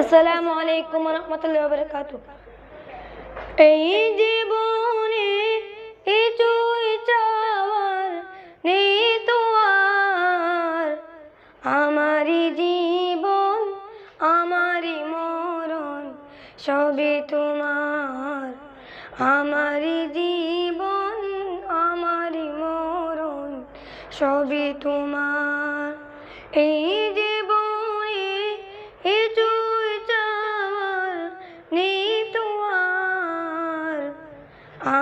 আসসালামু আলাইকুম রহমতুল্লাহ বরকাত এই জীবনে কিছুই চাওয়ার নেই তো আর। আমারই জীবন, আমারই মরণ, সবই তোমার। আমারই জীবন, আমারই মরণ, সবই তোমার। এই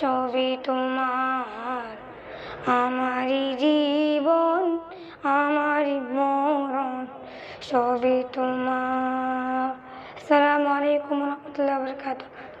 সবই তোমার আমারই জীবন আমারই মরণ সবই তোমার। আসসালামু আলাইকুম রহমতুল্লাহ বরকাতুহ।